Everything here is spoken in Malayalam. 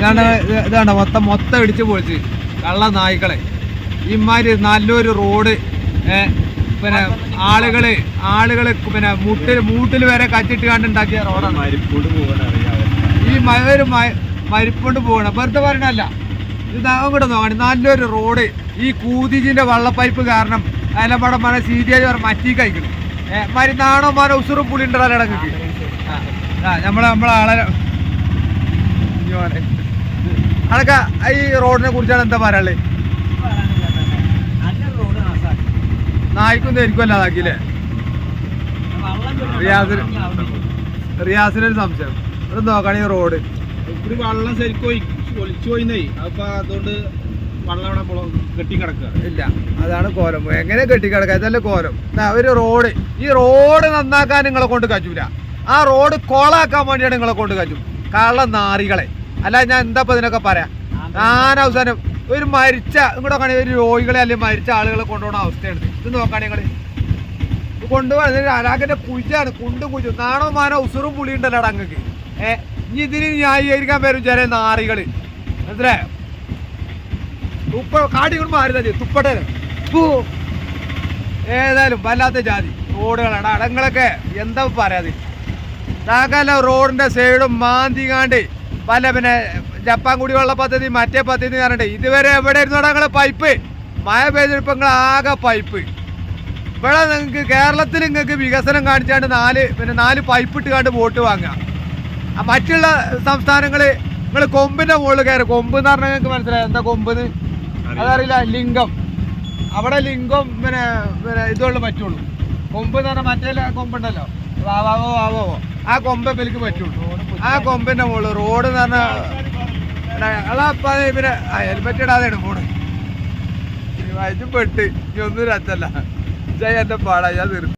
ഇതാണ്ട് ഇത് ഇതാണ്ട് മൊത്തം മൊത്തം ഇടിച്ചു പൊളിച്ച്. കള്ള നായ്ക്കളെ. ഇമാതിരി നല്ലൊരു റോഡ് പിന്നെ ആളുകൾ ആളുകൾ പിന്നെ മുട്ടിൽ മൂട്ടിൽ വരെ കച്ചിട്ട് കണ്ടുണ്ടാക്കിയ റോഡാണ്. ഈ മഴ ഒരു മരിപ്പോണ്ട് പോകണം വെറുതെ പറയണല്ല ഇത് അങ്ങോട്ട് നോക്കണം. നല്ലൊരു റോഡ്. ഈ കൂതിജിന്റെ വള്ളപ്പൈപ്പ് കാരണം അലമ്പട മന സീരിയസ് പറഞ്ഞ മറ്റീ കഴിക്കണം. ഏഹ് മരുന്നാണോ മാനോ ഉസുറും പുളി ഉണ്ടല്ലോ ഇടങ്ങൾക്ക് നമ്മളെ നമ്മളെ ആളെ അതൊക്കെ ഈ റോഡിനെ കുറിച്ചാണ് എന്താ പറയാനുള്ളത് നായ്ക്കും ധരിക്കും അല്ലാതാക്കിയില്ലേ? റിയാസിന് റിയാസിനൊരു സംശയം. ഇവിടെ നോക്കണ ഈ റോഡ്. വെള്ളം ശരിക്കും ഒഴി- ഒലിച്ചു പോയിന്നേ. അപ്പൊ അതുകൊണ്ട് വെള്ളം അവിടെ ഇല്ല. അതാണ് കോലം. എങ്ങനെ കെട്ടിക്കിടക്കുക ഇതല്ലേ കോലം. ഒരു റോഡ്. ഈ റോഡ് നന്നാക്കാൻ നിങ്ങളെ കൊണ്ട് കജൂല. ആ റോഡ് കോളാക്കാൻ വേണ്ടിയാണ് നിങ്ങളെ കൊണ്ട് കഴിഞ്ഞു കള്ള നാറികളെ. അല്ല ഞാൻ എന്താ ഇപ്പൊ ഇതിനൊക്കെ പറയാം? ഞാൻ അവസാനം ഒരു മരിച്ച ഇങ്ങോട്ട് നോക്കണേ ഒരു രോഗികളെ അല്ലെങ്കിൽ മരിച്ച ആളുകളെ കൊണ്ടുപോകുന്ന അവസ്ഥയാണ് ഇത്. നോക്കുകയാണെങ്കിൽ നിങ്ങൾ. ഇത് കൊണ്ടുപോകാൻ അലാഖന്റെ കുജാണ് കുണ്ട് കുജും നാണോ മാനോ ഉസുറും പുളി ഉണ്ടല്ലോ അങ്ങക്ക്? ഏ ഇനി ഇതിന് ന്യായീകരിക്കാൻ വരും ചില നാറികൾ. മനസ്സിലേ തുപ്പ കാടി കൊണ്ട് മാറി തന്നെ തുപ്പട്ടെ. ഏതായാലും വല്ലാത്ത ജാതി. റോഡുകളാണ്. അടങ്ങളൊക്കെ എന്താ പറയാതെ സകല റോഡിന്റെ സൈഡും മാന്തികാണ്ട് പല പിന്നെ ജപ്പാൻ കുടിവെള്ള പദ്ധതി മറ്റേ പദ്ധതി എന്ന് പറഞ്ഞിട്ട് ഇതുവരെ എവിടെ ഇരുന്നു നിങ്ങളെ പൈപ്പ് മഴ പെയ്തിപ്പോൾ നിങ്ങൾ ആകെ പൈപ്പ് ഇവിടെ നിങ്ങൾക്ക് കേരളത്തിൽ നിങ്ങൾക്ക് വികസനം കാണിച്ചാണ്ട് നാല് പിന്നെ നാല് പൈപ്പ് ഇട്ട് കണ്ട് വോട്ട് വാങ്ങുക. ആ മറ്റുള്ള സംസ്ഥാനങ്ങൾ നിങ്ങൾ കൊമ്പിന്റെ മുകളിൽ കയറി. കൊമ്പ് എന്ന് പറഞ്ഞാൽ നിങ്ങൾക്ക് മനസ്സിലായി? എന്താ കൊമ്പെന്ന് അതറിയില്ല. ലിംഗം. അവിടെ ലിംഗം പിന്നെ പിന്നെ ഇതുള്ളൂ പറ്റുള്ളൂ. കൊമ്പ് എന്ന് പറഞ്ഞാൽ മറ്റേ കൊമ്പുണ്ടല്ലോ. ആ കൊമ്പ പെലിക്ക് പറ്റുള്ളൂ ആ കൊമ്പിന്റെ മുകളിൽ റോഡ് എന്ന് പറഞ്ഞാൽ പിന്നെ ഹെൽമെറ്റ് ഇടാതെയാണ് പോണ് വയറ്റും പെട്ട്. ഇനി ഒന്നും രച്ചല്ല ജയ എന്റെ പാടാ ഞാൻ തീർന്നു